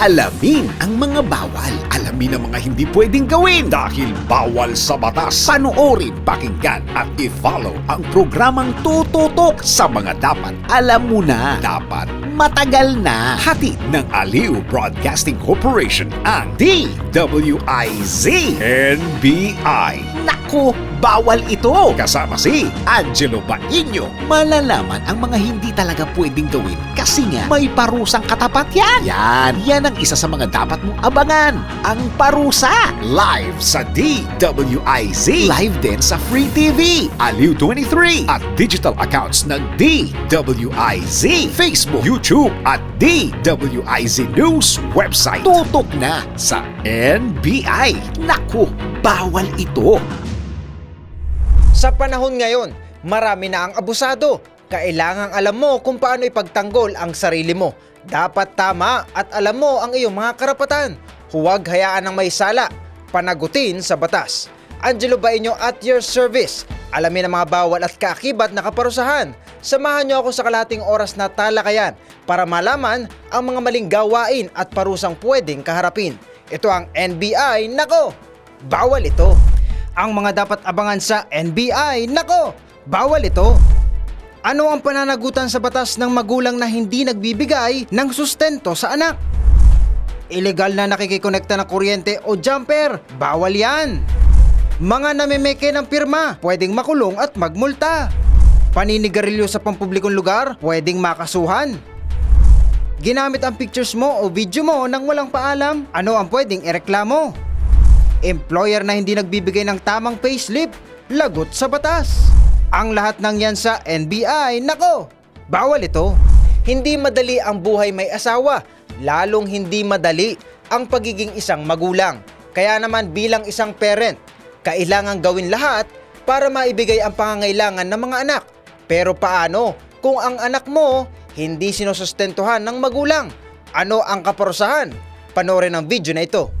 Alamin ang mga bawal. Alamin ang mga hindi pwedeng gawin dahil bawal sa batas. Panoorin, pakinggan at i-follow ang programang tututok sa mga dapat alam mo na. Dapat matagal na. Hatid ng Aliw Broadcasting Corporation ang DWIZ NBI. Naku, bawal ito. Kasama si Angelo Baño. Malalaman ang mga hindi talaga pwedeng gawin kasi nga may parusang katapat yan. Yan, yan ang isa sa mga dapat mong abangan. Ang parusa. Live sa DWIZ. Live din sa Free TV, Aliw 23 at digital accounts ng DWIZ, Facebook, YouTube at DWIZ News website. Tutok na sa NBI. Naku, bawal ito. Sa panahon ngayon, marami na ang abusado. Kailangang alam mo kung paano ipagtanggol ang sarili mo. Dapat tama at alam mo ang iyong mga karapatan. Huwag hayaan ng may sala. Panagutin sa batas. Angelo Baino at your service. Alamin ang mga bawal at kaakibat na kaparusahan. Samahan niyo ako sa kalating oras na talakayan para malaman ang mga maling gawain at parusang pwedeng kaharapin. Ito ang NBI, nako, bawal ito. Ang mga dapat abangan sa NBI, nako, bawal ito. Ano ang pananagutan sa batas ng magulang na hindi nagbibigay ng sustento sa anak? Illegal na nakikikonekta ng kuryente o jumper, bawal yan. Mga namimeke ng pirma, pwedeng makulong at magmulta. Paninigarilyo sa pampublikong lugar, pwedeng makasuhan. Ginamit ang pictures mo o video mo nang walang paalam, ano ang pwedeng ireklamo? Employer na hindi nagbibigay ng tamang payslip, lagot sa batas. Ang lahat ng yan sa NBI, nako, bawal ito. Hindi madali ang buhay may asawa, lalong hindi madali ang pagiging isang magulang. Kaya naman bilang isang parent, kailangan gawin lahat para maibigay ang pangangailangan ng mga anak. Pero paano kung ang anak mo hindi sinusustentuhan ng magulang? Ano ang kaparusahan? Panoorin ang video na ito.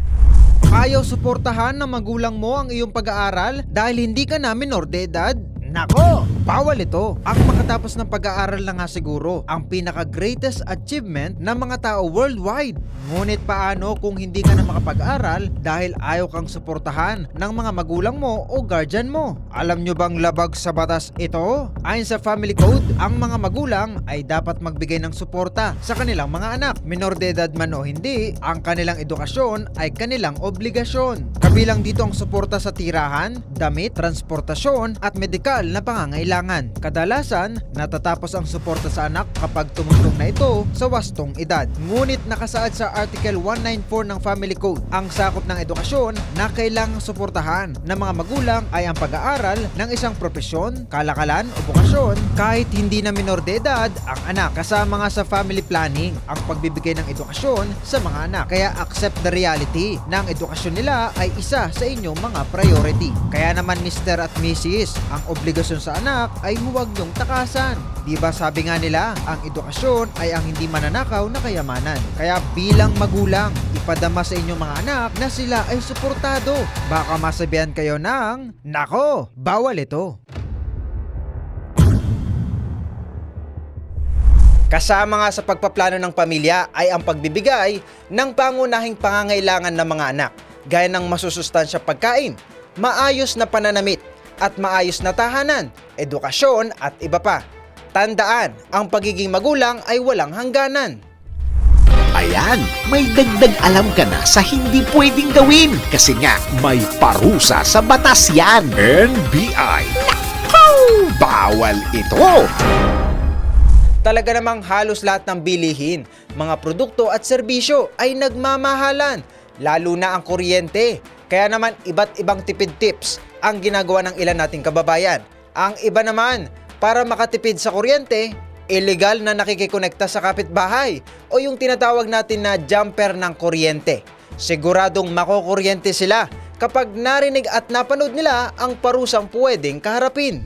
Ayaw suportahan ng magulang mo ang iyong pag-aaral dahil hindi ka na minor de edad? Nako, bawal ito. Ang makatapos ng pag-aaral na nga siguro ang pinaka-greatest achievement ng mga tao worldwide. Ngunit paano kung hindi ka na makapag-aral dahil ayaw kang suportahan ng mga magulang mo o guardian mo? Alam nyo bang labag sa batas ito? Ayon sa Family Code, ang mga magulang ay dapat magbigay ng suporta sa kanilang mga anak. Minor de edad man o hindi, ang kanilang edukasyon ay kanilang obligasyon. Kabilang dito ang suporta sa tirahan, damit, transportasyon at medikal na pangangailangan. Kadalasan, natatapos ang suporta sa anak kapag tumutong na ito sa wastong edad. Ngunit nakasaad sa Article 194 ng Family Code, ang sakop ng edukasyon na kailangang suportahan ng mga magulang ay ang pag-aaral ng isang propesyon, kalakalan o bokasyon kahit hindi na minor de edad ang anak. Kasama nga sa family planning ang pagbibigay ng edukasyon sa mga anak. Kaya accept the reality na ang edukasyon nila ay isa sa inyong mga priority. Kaya naman Mr. at Mrs. ang obligasyon sa anak ay huwag niyong takasan. Di ba sabi nga nila, ang edukasyon ay ang hindi mananakaw na kayamanan. Kaya bilang magulang, ipadama sa inyong mga anak na sila ay suportado. Baka masabihan kayo ng, Nako, bawal ito. Kasama nga sa pagpaplano ng pamilya ay ang pagbibigay ng pangunahing pangangailangan ng mga anak, gaya ng masusustansya pagkain, maayos na pananamit, at maayos na tahanan, edukasyon at iba pa. Tandaan, ang pagiging magulang ay walang hangganan. Ayan, may dagdag alam ka na sa hindi pwedeng gawin kasi nga may parusa sa batas yan. NBI. Naku, bawal ito. Talaga namang halos lahat ng bilihin, mga produkto at serbisyo ay nagmamahalan, lalo na ang kuryente. Kaya naman iba't ibang tipid tips ang ginagawa ng ilan nating kababayan. Ang iba naman, para makatipid sa kuryente, illegal na nakikikonekta sa kapitbahay o yung tinatawag natin na jumper ng kuryente. Siguradong makukuryente sila kapag narinig at napanood nila ang parusang pwedeng kaharapin.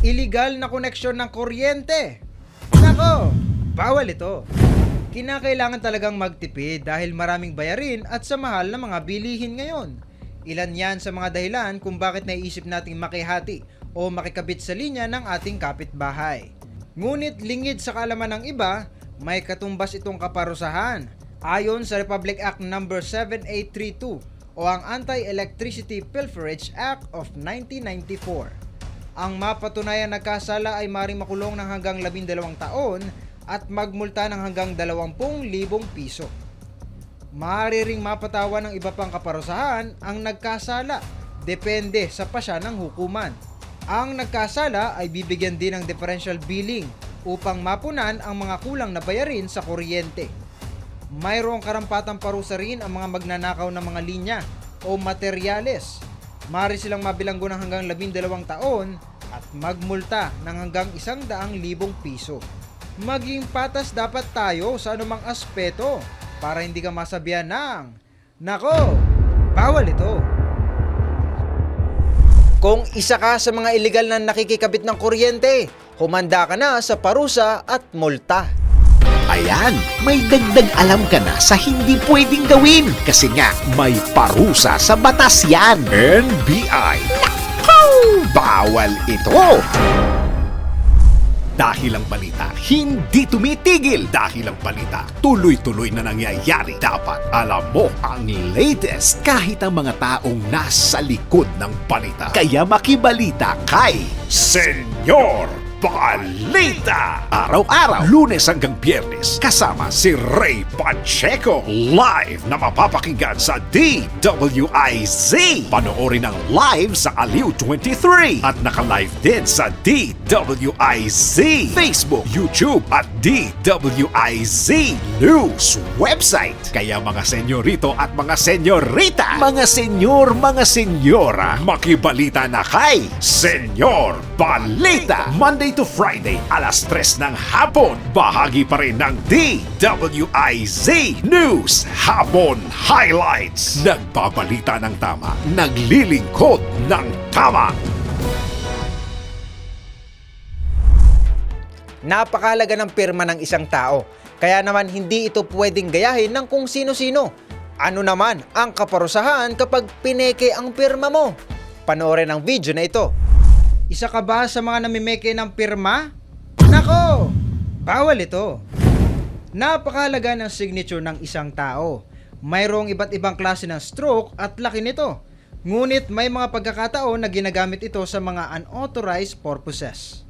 Illegal na koneksyon ng kuryente. Nako, bawal ito. Kinakailangan talagang magtipid dahil maraming bayarin at sa mahal na mga bilihin ngayon. Ilan yan sa mga dahilan kung bakit naiisip nating makihati o makikabit sa linya ng ating kapitbahay. Ngunit lingid sa kaalaman ng iba, may katumbas itong kaparusahan. Ayon sa Republic Act No. 7832 o ang Anti-Electricity Pilferage Act of 1994. Ang mapatunayan nagkasala ay maring makulong ng hanggang 12 taon at magmulta ng hanggang 20,000 piso. Maaari ring mapatawan ng iba pang kaparusahan ang nagkasala, depende sa pasya ng hukuman. Ang nagkasala ay bibigyan din ng differential billing upang mapunan ang mga kulang na bayarin sa kuryente. Mayroong karampatang parusa rin ang mga magnanakaw ng mga linya o materyales. Mari silang mabilanggo ng hanggang 12 taon at magmulta ng hanggang 100,000 piso. Maging patas dapat tayo sa anumang aspeto para hindi ka masabihan ng Nako, bawal ito. Kung isa ka sa mga illegal na nakikikabit ng kuryente, humanda ka na sa parusa at multa. Ayan, may dagdag alam ka na sa hindi pwedeng gawin kasi nga may parusa sa batas yan. NBI. Nako! Bawal ito! Dahil ang balita hindi tumitigil dahil ang balita tuloy-tuloy na nangyayari. Dapat alam mo ang latest kahit ang mga taong nasa likod ng balita. Kaya makibalita kay Senyor Balita! Araw-araw, lunes hanggang biyernes, kasama si Ray Pacheco. Live na mapapakinggan sa DWIZ. Panoorin ang live sa Aliw 23 at naka-live din sa DWIZ. Facebook, YouTube at DWIZ News website. Kaya mga senyorito at mga senyorita, mga senyor, mga senyora, makibalita na kay Senyor Balita. Monday to Friday, alas 3 ng hapon. Bahagi pa rin ng DWIZ News Hapon Highlights. Nagbabalita ng tama, naglilingkod ng tama. Napakahalaga ng pirma ng isang tao. Kaya naman hindi ito pwedeng gayahin ng kung sino-sino. Ano naman ang kaparusahan kapag pineke ang pirma mo? Panoorin ang video na ito. Isa ka ba sa mga namimeke ng pirma? Nako! Bawal ito. Napakahalaga ng signature ng isang tao. Mayroong iba't ibang klase ng stroke at laki nito. Ngunit may mga pagkakataon na ginagamit ito sa mga unauthorized purposes.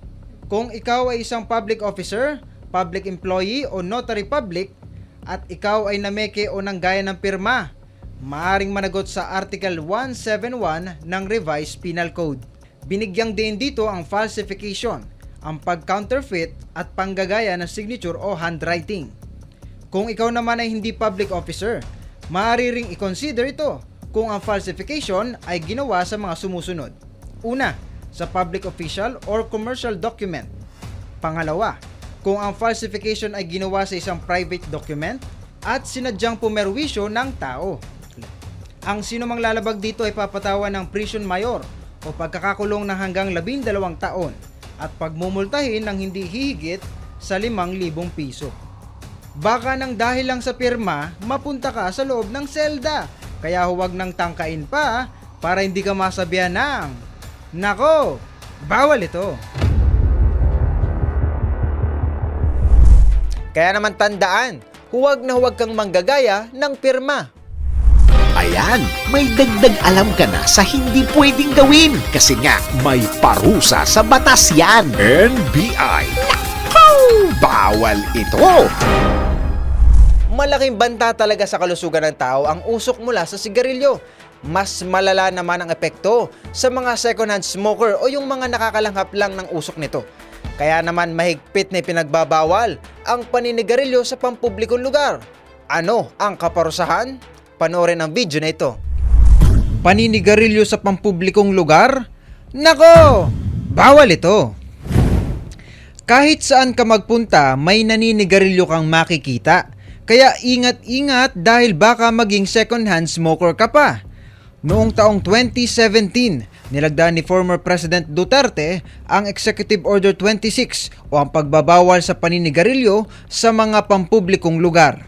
Kung ikaw ay isang public officer, public employee o notary public at ikaw ay nameke o nanggaya ng pirma, maaring managot sa Article 171 ng Revised Penal Code. Binigyang din dito ang falsification, ang pag-counterfeit at panggagaya ng signature o handwriting. Kung ikaw naman ay hindi public officer, maaari ring i-consider ito kung ang falsification ay ginawa sa mga sumusunod. Una, sa public official or commercial document. Pangalawa, kung ang falsification ay ginawa sa isang private document at sinadyang pumerwisyo ng tao. Ang sinumang lalabag dito ay papatawan ng prison mayor o pagkakakulong ng hanggang 12 taon at pagmumultahin ng hindi hihigit sa 5,000 piso. Baka nang dahil lang sa pirma, mapunta ka sa loob ng selda. Kaya huwag nang tangkain pa para hindi ka masabihan ng Nako, bawal ito. Kaya naman tandaan, huwag na huwag kang manggagaya ng pirma. Ayan, may dagdag alam ka na sa hindi pwedeng gawin kasi nga may parusa sa batas yan. NBI. Nako! Bawal ito! Malaking banta talaga sa kalusugan ng tao ang usok mula sa sigarilyo. Mas malala naman ang epekto sa mga second-hand smoker o yung mga nakakalanghap lang ng usok nito. Kaya naman mahigpit na pinagbabawal ang paninigarilyo sa pampublikong lugar. Ano ang kaparusahan? Panoorin ang video na ito. Paninigarilyo sa pampublikong lugar? Nako! Bawal ito! Kahit saan ka magpunta, may naninigarilyo kang makikita. Kaya ingat-ingat dahil baka maging second-hand smoker ka pa. Noong taong 2017, nilagdaan ni former President Duterte ang Executive Order 26 o ang pagbabawal sa paninigarilyo sa mga pampublikong lugar.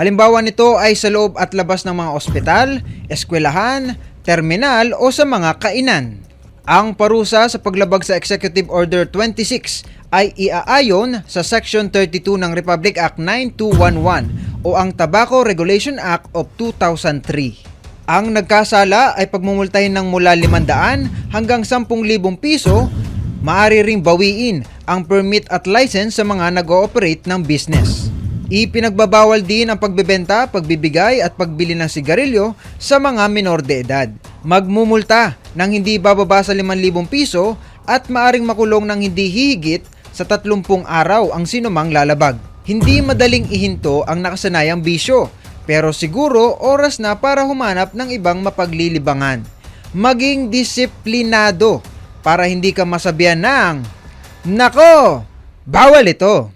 Halimbawa nito ay sa loob at labas ng mga ospital, eskwelahan, terminal o sa mga kainan. Ang parusa sa paglabag sa Executive Order 26 ay iaayon sa Section 32 ng Republic Act 9211 o ang Tobacco Regulation Act of 2003. Ang nagkasala ay pagmumultahin ng mula 500 hanggang 10,000 piso, maaari ring bawiin ang permit at license sa mga nag-ooperate ng business. Ipinagbabawal din ang pagbebenta, pagbibigay at pagbili ng sigarilyo sa mga minor de edad. Magmumulta ng hindi bababa sa 5,000 piso at maaring makulong ng hindi hihigit sa 30 araw ang sinumang lalabag. Hindi madaling ihinto ang nakasanayang bisyo, pero siguro oras na para humanap ng ibang mapaglilibangan. Maging disiplinado para hindi ka masabihan ng Nako! Bawal ito!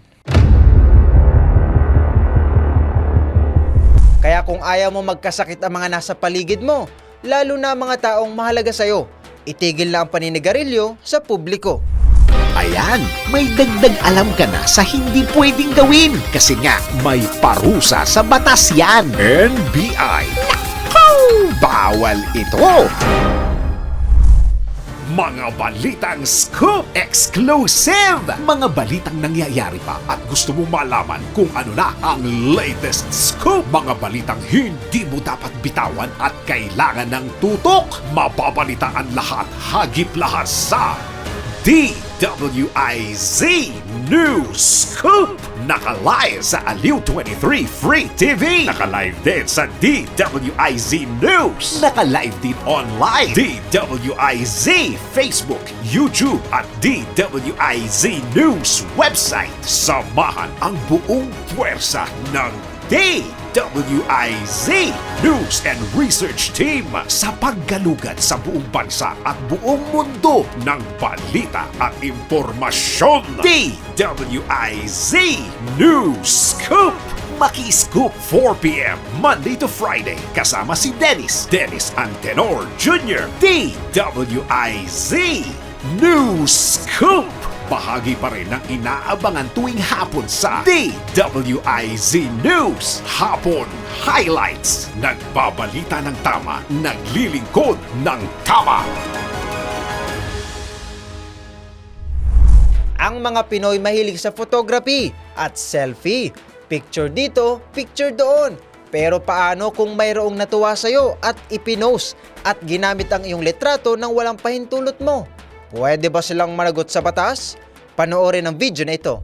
Kaya kung ayaw mo magkasakit ang mga nasa paligid mo, lalo na mga taong mahalaga sa'yo, itigil na ang paninigarilyo sa publiko. Ayan, may dagdag alam ka na sa hindi pwedeng gawin kasi nga may parusa sa batas yan. NBI. Naku! Bawal ito! Mga balitang scoop exclusive! Mga balitang nangyayari pa at gusto mong malaman kung ano na ang latest scoop. Mga balitang hindi mo dapat bitawan at kailangan ng tutok. Mababalitaan lahat, hagip lahat sa DWIZ News Scoop! Naka-live sa Aliw 23 Free TV! Naka-live din sa DWIZ News! Naka-live din online! DWIZ Facebook, YouTube at DWIZ News website. Samahan ang buong puwersa ng DWIZ News and Research Team sa paggalugad sa buong bansa at buong mundo ng balita at impormasyon. DWIZ News Scoop! Maki-scoop 4pm Monday to Friday kasama si Dennis Dennis Antenor Jr. DWIZ News Scoop! Bahagi pa rin ng inaabangan tuwing hapon sa DWIZ News Hapon Highlights. Nagbabalita ng tama, naglilingkod ng tama. Ang mga Pinoy mahilig sa photography at selfie. Picture dito, picture doon. Pero paano kung mayroong natuwa sa'yo at ipinost at ginamit ang iyong litrato nang walang pahintulot mo? Pwede ba silang managot sa batas? Panoorin ang video na ito.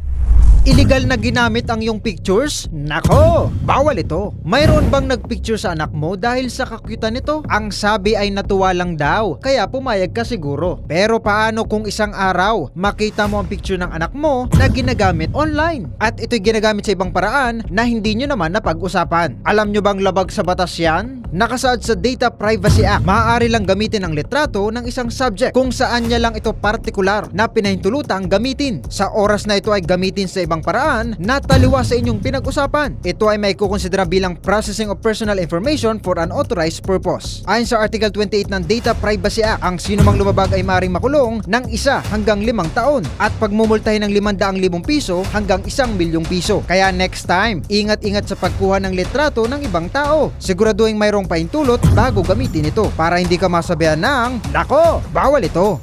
Illegal na ginamit ang iyong pictures? Nako, bawal ito. Mayroon bang nagpicture sa anak mo dahil sa kakyutan nito? Ang sabi ay natuwa lang daw, kaya pumayag ka siguro. Pero paano kung isang araw makita mo ang picture ng anak mo na ginagamit online? At ito'y ginagamit sa ibang paraan na hindi nyo naman napag-usapan. Alam nyo bang labag sa batas yan? Nakasaad sa Data Privacy Act, maaari lang gamitin ang litrato ng isang subject kung saan niya lang ito partikular na pinahintulutang gamitin. Sa oras na ito ay gamitin sa ibang paraan na taliwa sa inyong pinag-usapan. Ito ay may kukonsidera bilang processing of personal information for an authorized purpose. Ayon sa Article 28 ng Data Privacy Act, ang sinumang lumabag ay maaaring makulong ng isa hanggang limang taon at pagmumultahin ng 500,000 piso hanggang isang milyong piso. Kaya next time, ingat-ingat sa pagkuha ng litrato ng ibang tao. Siguraduhin mayroong paintulot bago gamitin ito para hindi ka masabihan ng, Nako, bawal ito.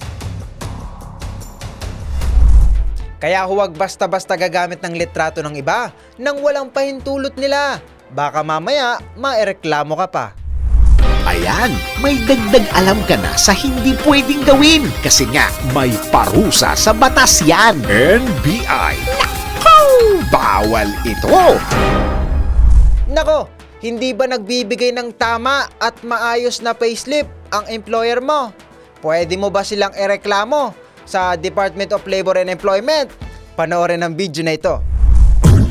Kaya huwag basta-basta gagamit ng litrato ng iba nang walang pahintulot nila. Baka mamaya, maereklamo ka pa. Ayan, may dagdag alam ka na sa hindi pwedeng gawin kasi nga may parusa sa batas yan. NBI. Naku! Bawal ito! Nako, hindi ba nagbibigay ng tama at maayos na payslip ang employer mo? Pwede mo ba silang ireklamo sa Department of Labor and Employment? Panoorin ang video na ito.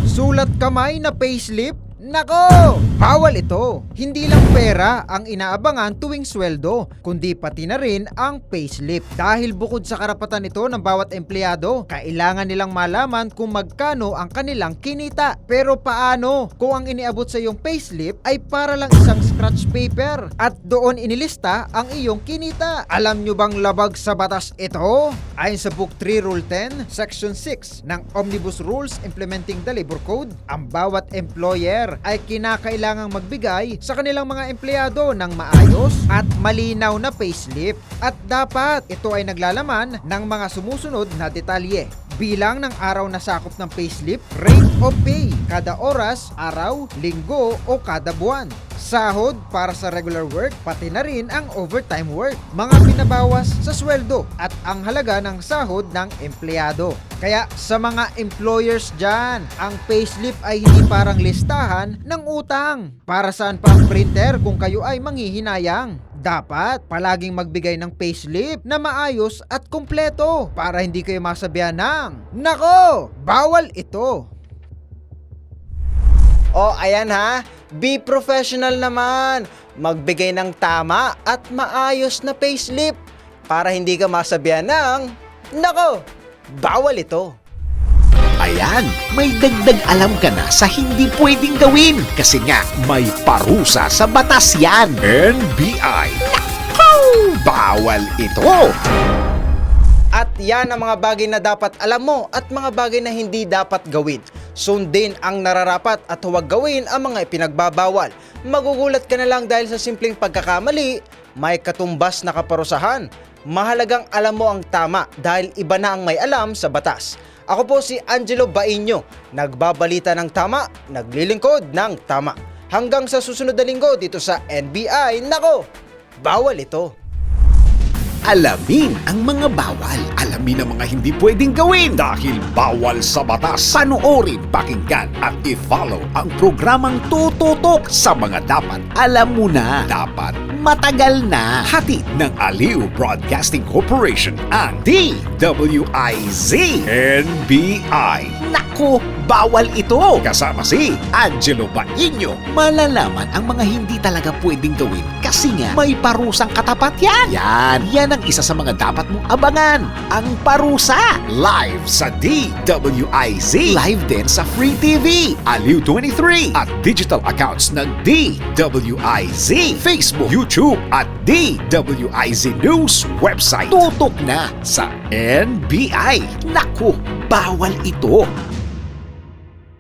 Sulat kamay na payslip? Nako! Bawal ito! Hindi lang pera ang inaabangan tuwing sweldo, kundi pati na rin ang payslip. Dahil bukod sa karapatan ito ng bawat empleyado, kailangan nilang malaman kung magkano ang kanilang kinita. Pero paano kung ang iniabot sa iyong payslip ay para lang isang scratch paper at doon inilista ang iyong kinita? Alam nyo bang labag sa batas ito? Ayon sa Book 3 Rule 10, Section 6 ng Omnibus Rules Implementing the Labor Code, ang bawat employer ay kinakailangang magbigay sa kanilang mga empleyado ng maayos at malinaw na payslip at dapat ito ay naglalaman ng mga sumusunod na detalye. bilang ng araw na sakop ng payslip, rate of pay, kada oras, araw, linggo o kada buwan. Sahod para sa regular work, pati na rin ang overtime work. Mga binabawas sa sweldo at ang halaga ng sahod ng empleyado. Kaya sa mga employers dyan, ang payslip ay hindi parang listahan ng utang. Para saan pa ang printer kung kayo ay manghihinayang? Dapat palaging magbigay ng payslip na maayos at kumpleto para hindi kayo masabihan ng Nako! Bawal ito! O ayan ha, be professional naman. Magbigay ng tama at maayos na payslip para hindi ka masabihan ng Nako! Bawal ito! Ayan, may dagdag alam ka na sa hindi pwedeng gawin kasi nga may parusa sa batas yan. NBI. Nako! Bawal ito! At yan ang mga bagay na dapat alam mo at mga bagay na hindi dapat gawin. Sundin ang nararapat at huwag gawin ang mga ipinagbabawal. Magugulat ka na lang dahil sa simpleng pagkakamali, may katumbas na kaparusahan. Mahalagang alam mo ang tama dahil iba na ang may alam sa batas. Ako po si Angelo Bainyo, nagbabalita ng tama, naglilingkod ng tama. Hanggang sa susunod na linggo dito sa NBI, nako, bawal ito. Alamin ang mga bawal. Alamin ang mga hindi pwedeng gawin dahil bawal sa batas. Panoorin, pakinggan at i-follow ang programang tututok sa mga dapat alam mo na. Dapat matagal na. Hatid ng Aliw Broadcasting Corporation ang DWIZ NBI. Naku, bawal ito. Kasama si Angelo Bainyo. Malalaman ang mga hindi talaga pwedeng gawin kasi nga may parusang katapat yan. Yan, yan ang isa sa mga dapat mong abangan. Ang parusa. Live sa DWIZ. Live din sa Free TV, Aliw 23 at digital accounts ng DWIZ, Facebook, YouTube at DWIZ News website. Tutok na sa NBI. Naku, bawal ito.